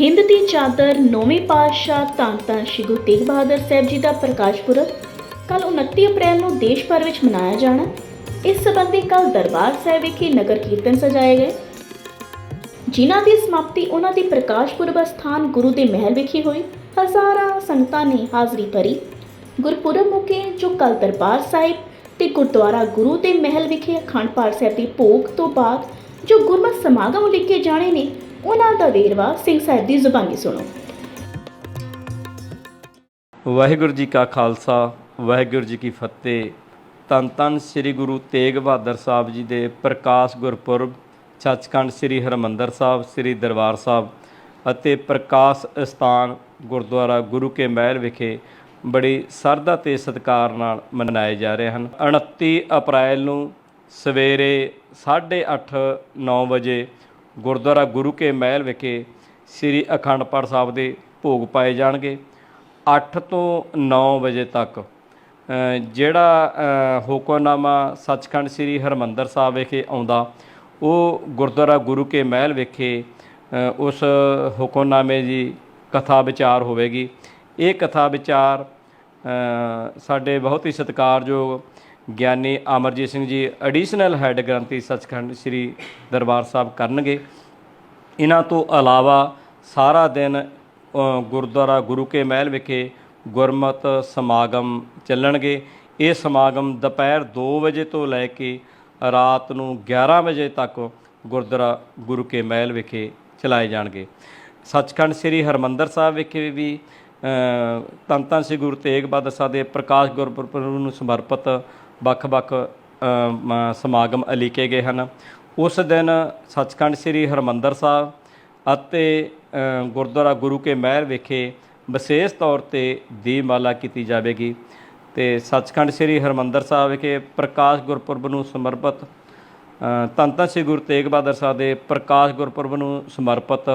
ਹਿੰਦ ਦੀ ਚਾਦਰ, ਨੌਵੇਂ ਪਾਤਸ਼ਾਹ ਧੰਨ ਧੰਨ ਸ਼੍ਰੀ ਗੁਰੂ ਤੇਗ ਬਹਾਦਰ ਸਾਹਿਬ ਜੀ ਦਾ ਪ੍ਰਕਾਸ਼ ਪੁਰਬ ਕੱਲ 29 ਅਪ੍ਰੈਲ ਨੂੰ ਦੇਸ਼ ਭਰ ਵਿੱਚ ਮਨਾਇਆ ਜਾਣਾ। ਇਸ ਸਬੰਧੀ ਕੱਲ ਦਰਬਾਰ ਸਾਹਿਬ ਵਿਖੇ ਨਗਰ ਕੀਰਤਨ ਸਜਾਏ ਗਏ। ਜਿਨ੍ਹਾਂ ਦੀ ਸਮਾਪਤੀ ਉਹਨਾਂ ਦੇ ਪ੍ਰਕਾਸ਼ ਪੁਰਬ ਸਥਾਨ ਗੁਰੂ ਦੇ ਮਹਿਲ ਵਿਖੇ ਹੋਈ। ਹਜ਼ਾਰਾਂ ਸੰਗਤਾਂ ਨੇ ਹਾਜ਼ਰੀ ਭਰੀ। ਗੁਰਪੁਰਬ ਮੌਕੇ ਜੋ ਕੱਲ ਦਰਬਾਰ ਸਾਹਿਬ ਤੇ ਗੁਰਦੁਆਰਾ ਗੁਰੂ ਦੇ ਮਹਿਲ ਵਿਖੇ ਅਖੰਡ ਪਾਠ ਸਾਹਿਬ ਦੀ ਭੋਗ ਤੋਂ ਬਾਅਦ ਜੋ ਗੁਰਮਤਿ ਸਮਾਗਮ ਲਿਖੇ ਜਾਣੇ ਨੇ ਉਹਨਾਂ ਦਾ ਵੇਰਵਾ ਸਿੰਘ ਸਾਹਿਬ ਦੀ ਜ਼ੁਬਾਨੀ ਸੁਣੋ। ਵਾਹਿਗੁਰੂ ਜੀ ਕਾ ਖਾਲਸਾ, ਵਾਹਿਗੁਰੂ ਜੀ ਕੀ ਫਤਿਹ। ਤਨ ਤਨ ਸ੍ਰੀ ਗੁਰੂ ਤੇਗ ਬਹਾਦਰ ਸਾਹਿਬ ਜੀ ਦੇ ਪ੍ਰਕਾਸ਼ ਗੁਰਪੁਰਬ, ਸੱਚਖੰਡ ਸ੍ਰੀ ਹਰਮੰਦਰ ਸਾਹਿਬ, ਸ੍ਰੀ ਦਰਬਾਰ ਸਾਹਿਬ ਅਤੇ ਪ੍ਰਕਾਸ਼ ਸਥਾਨ ਗੁਰਦੁਆਰਾ ਗੁਰੂ ਕੇ ਮਹਿਲ ਵਿਖੇ ਬੜੀ ਸਰਦਾ ਤੇ ਸਤਿਕਾਰ ਨਾਲ ਮਨਾਏ ਜਾ ਰਹੇ ਹਨ। 29 ਅਪ੍ਰੈਲ ਨੂੰ ਸਵੇਰੇ 8:30 9 ਵਜੇ ਗੁਰਦੁਆਰਾ ਗੁਰੂ ਕੇ ਮਹਿਲ ਵਿਖੇ ਸ੍ਰੀ ਅਖੰਡ ਪਾਠ ਸਾਹਿਬ ਦੇ ਭੋਗ ਪਾਏ ਜਾਣਗੇ। 8 ਤੋਂ 9 ਵਜੇ ਤੱਕ ਜਿਹੜਾ ਹੁਕਮਨਾਮਾ ਸੱਚਖੰਡ ਸ੍ਰੀ ਹਰਮੰਦਰ ਸਾਹਿਬ ਵਿਖੇ ਆਉਂਦਾ, ਉਹ ਗੁਰਦੁਆਰਾ ਗੁਰੂ ਕੇ ਮਹਿਲ ਵਿਖੇ ਉਸ ਹੁਕਮਨਾਮੇ ਦੀ ਕਥਾ ਵਿਚਾਰ ਹੋਵੇਗੀ। ਇਹ ਕਥਾ ਵਿਚਾਰ ਸਾਡੇ ਬਹੁਤ ਹੀ ਸਤਿਕਾਰਯੋਗ ਗਿਆਨੀ ਅਮਰਜੀਤ ਸਿੰਘ ਜੀ ਐਡੀਸ਼ਨਲ ਹੈੱਡ ਗ੍ਰੰਥੀ ਸੱਚਖੰਡ ਸ੍ਰੀ ਦਰਬਾਰ ਸਾਹਿਬ ਕਰਨਗੇ। ਇਹਨਾਂ ਤੋਂ ਇਲਾਵਾ ਸਾਰਾ ਦਿਨ ਗੁਰਦੁਆਰਾ ਗੁਰੂ ਕੇ ਮਹਿਲ ਵਿਖੇ ਗੁਰਮਤ ਸਮਾਗਮ ਚੱਲਣਗੇ। ਇਹ ਸਮਾਗਮ ਦੁਪਹਿਰ 2 ਵਜੇ ਤੋਂ ਲੈ ਕੇ ਰਾਤ ਨੂੰ 11 ਵਜੇ ਤੱਕ ਗੁਰਦੁਆਰਾ ਗੁਰੂ ਕੇ ਮਹਿਲ ਵਿਖੇ ਚਲਾਏ ਜਾਣਗੇ। ਸੱਚਖੰਡ ਸ੍ਰੀ ਹਰਮੰਦਰ ਸਾਹਿਬ ਵਿਖੇ ਵੀ ਅ, ਧੰਨ ਧੰਨ ਸ੍ਰੀ ਗੁਰੂ ਤੇਗ ਬਹਾਦਰ ਸਾਹਿਬ ਦੇ ਪ੍ਰਕਾਸ਼ ਗੁਰਪੁਰਬ ਨੂੰ ਸਮਰਪਿਤ ਵੱਖ-ਵੱਖ ਸਮਾਗਮ ਅਲੀਕੇ ਗਏ ਹਨ। ਉਸ ਦਿਨ ਸੱਚਖੰਡ ਸ੍ਰੀ ਹਰਮੰਦਰ ਸਾਹਿਬ ਅਤੇ ਗੁਰਦੁਆਰਾ ਗੁਰੂ ਕੇ ਮਹਿਲ ਵਿਖੇ ਵਿਸ਼ੇਸ਼ ਤੌਰ ਤੇ ਦੀਪਮਾਲਾ ਕੀਤੀ ਜਾਵੇਗੀ ਤੇ ਸੱਚਖੰਡ ਸ੍ਰੀ ਹਰਮੰਦਰ ਸਾਹਿਬ ਵਿਖੇ ਪ੍ਰਕਾਸ਼ ਗੁਰਪੁਰਬ ਨੂੰ ਸਮਰਪਿਤ ਅ, ਧੰਨ ਧੰਨ ਸ੍ਰੀ ਗੁਰੂ ਤੇਗ ਬਹਾਦਰ ਸਾਹਿਬ ਦੇ ਪ੍ਰਕਾਸ਼ ਗੁਰਪੁਰਬ ਨੂੰ ਸਮਰਪਿਤ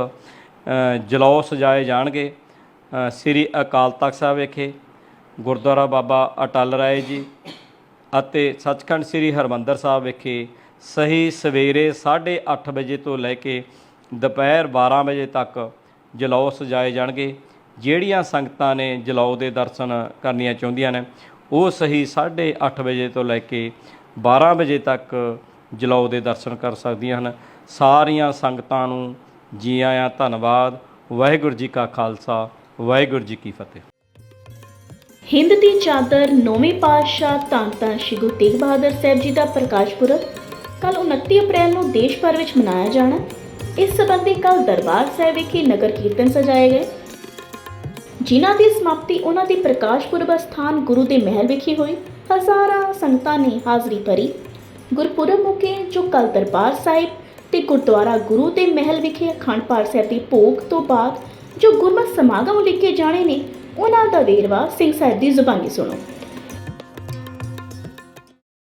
ਜਲੌ ਸਜਾਏ ਜਾਣਗੇ। ਸ੍ਰੀ ਅਕਾਲ ਤਖਤ ਸਾਹਿਬ ਵਿਖੇ ਗੁਰਦੁਆਰਾ ਬਾਬਾ ਅਟਲ ਰਾਏ ਜੀ ਅਤੇ ਸੱਚਖੰਡ ਸ੍ਰੀ ਹਰਮੰਦਰ ਸਾਹਿਬ ਵਿਖੇ ਸਹੀ ਸਵੇਰੇ 8:30 ਵਜੇ ਤੋਂ ਲੈ ਕੇ ਦੁਪਹਿਰ 12 ਵਜੇ ਤੱਕ ਜਲੌ ਸਜਾਏ ਜਾਣਗੇ। ਜਿਹੜੀਆਂ ਸੰਗਤਾਂ ਨੇ ਜਲੌ ਦੇ ਦਰਸ਼ਨ ਕਰਨੀਆਂ ਚਾਹੁੰਦੀਆਂ ਨੇ, ਉਹ ਸਹੀ 8:30 ਵਜੇ ਤੋਂ ਲੈ ਕੇ 12 ਵਜੇ ਤੱਕ ਜਲੌ ਦੇ ਦਰਸ਼ਨ ਕਰ ਸਕਦੀਆਂ ਹਨ। ਸਾਰੀਆਂ ਸੰਗਤਾਂ ਨੂੰ ਜੀ ਆਇਆਂ ਧੰਨਵਾਦ। ਵਾਹਿਗੁਰੂ ਜੀ ਕਾ ਖਾਲਸਾ, ਵਾਹਿਗੁਰੂ ਜੀ ਕੀ ਫਤਿਹ। ਹਿੰਦ ਦੀ ਚਾਦਰ ਨੌਵੇਂ ਪਾਤਸ਼ਾਹ ਧੰਨ ਧੰਨ ਸ਼੍ਰੀ ਗੁਰੂ ਤੇਗ ਬਹਾਦਰ ਸਾਹਿਬ ਜੀ ਦਾ ਪ੍ਰਕਾਸ਼ ਪੁਰਬ ਕੱਲ 29 ਅਪ੍ਰੈਲ ਨੂੰ ਦੇਸ਼ ਭਰ ਵਿੱਚ ਮਨਾਇਆ ਜਾਣਾ। ਇਸ ਸਬੰਧੀ ਕੱਲ ਦਰਬਾਰ ਸਾਹਿਬ ਵਿਖੇ ਨਗਰ ਕੀਰਤਨ ਸਜਾਏ ਗਏ। ਜਿਨ੍ਹਾਂ ਦੀ ਸਮਾਪਤੀ ਉਹਨਾਂ ਦੇ ਪ੍ਰਕਾਸ਼ ਪੁਰਬ ਸਥਾਨ ਗੁਰੂ ਦੇ ਮਹਿਲ ਵਿਖੇ ਹੋਈ। ਹਜ਼ਾਰਾਂ ਸੰਗਤਾਂ ਨੇ ਹਾਜ਼ਰੀ ਭਰੀ। ਗੁਰਪੁਰਬ ਮੌਕੇ ਜੋ ਕੱਲ ਦਰਬਾਰ ਸਾਹਿਬ ਤੇ ਗੁਰਦੁਆਰਾ ਗੁਰੂ ਦੇ ਮਹਿਲ ਵਿਖੇ ਅਖੰਡ ਪਾਠ ਸਾਹਿਬ ਦੀ ਭੋਗ ਤੋਂ ਬਾਅਦ ਜੋ ਗੁਰਮਤਿ ਸਮਾਗਮ ਲਿਖੇ ਜਾਣੇ ਨੇ ਉਹਨਾਂ ਦਾ ਵੇਰਵਾ ਸਿੰਘ ਸਾਹਿਬ ਦੀ ਜ਼ੁਬਾਨੀ ਸੁਣੋ।